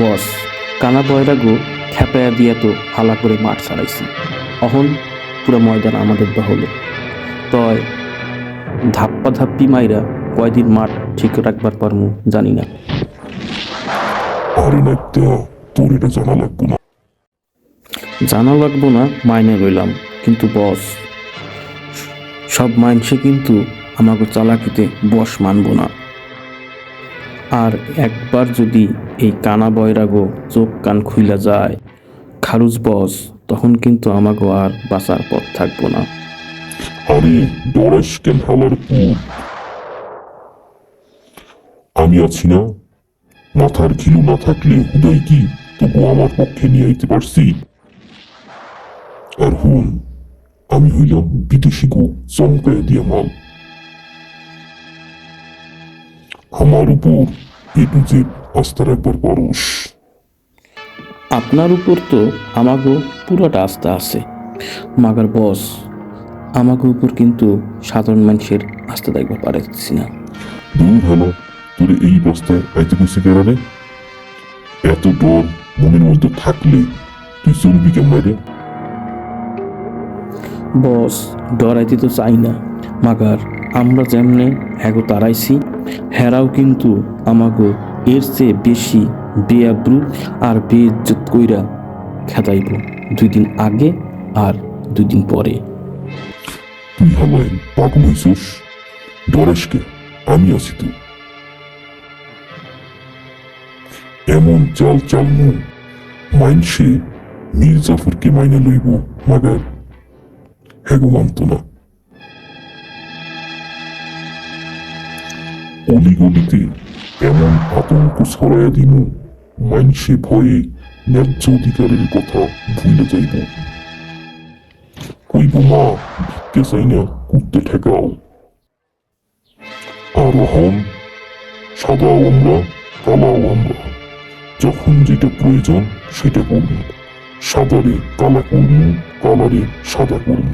বস কানা বয়রা গো খেপায়া দিয়া তো হালা করে মাঠ ছাড়াইছি। অহন পুরো ময়দান আমাদের দহলে তয় ধাপ্পা ধাপ্পি মাইরা কয়দিন মাঠ ঠিক রাখবার পারমু জানি না। আরে নাইত্যা তোর এটা জানা লাগবো না। জানা লাগবো না মাইনে রইলাম কিন্তু বস সব মাইনসে কিন্তু আমাকে চালাকিতে বস মানব না। আর একবার যদি এই কানা বয়রাগো চোখ কান খুইলা যায়, খারুজ বস, তখন কিন্তু আমাকে আর বাঁচার পথ থাকব না। আমি আছি না। মাথার ঘিলু না থাকলে হুদয় কি? তবু আমার পক্ষে নিয়ে আইতে পারছি। আর হুন, আমি হইলাম বিদেশি গো চমকায় দিয়া মাল। আমার উপর এটু যে আস্থা রাখবার পারস। আপনার উপর তো আমাকে পুরোটা আস্থা আছে। মাগার বস আমাকে উপর কিন্তু সাধারণ মানুষের আস্থা দেখবার পারতেছি না। দূর হলো তোর এই বস্তায় আইতে কইছে কেরানে? এত ডর মনের মধ্যে থাকলে তুই চলবি কেমন রে? বস ডরাইতে তো চাই না। মাগার, আমরা যেমনে হ্যাগো তারাইছি, হেরাও কিন্তু আমাগো এর চেয়ে বেশি বেআব্রু আর বেইজ্জত কইরা খেদাইব, দুই দিন আগে আর দুই দিন পরে। তুই হামায় পাগল আমি আছি এমন চাল চালমু, মাইনসে জাফরকে মাইনে লইব, মাগার। হেগো মানত না। অলিগলিতে এমন আতঙ্ক ছড়াইয়া দিমু মাইনসে ভয়ে ন্যায্য অধিকারের কথা ভুলে যাইব। কইব, মা, ভিক্ষে চাই না, কুত্তে ঠেকাও। আর হন সাদাও আমরা, কালাও আমরা। যখন যেটা প্রয়োজন, সেটা করব। সাদারে কালা করব, কালারে সাদা করব।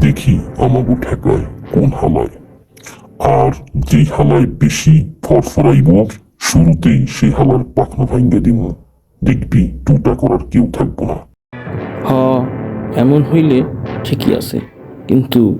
দেখি আমাকে ঠেকায় কোন হালায়। আর যেই হালায় বেশি ফরফরাইব, শুরুতেই সেই হালার পাখনা ভাঙ্গে দিব। দেখবি টুটা করার কেউ থাকব না। হ এমন হইলে ঠিকই আছে, কিন্তু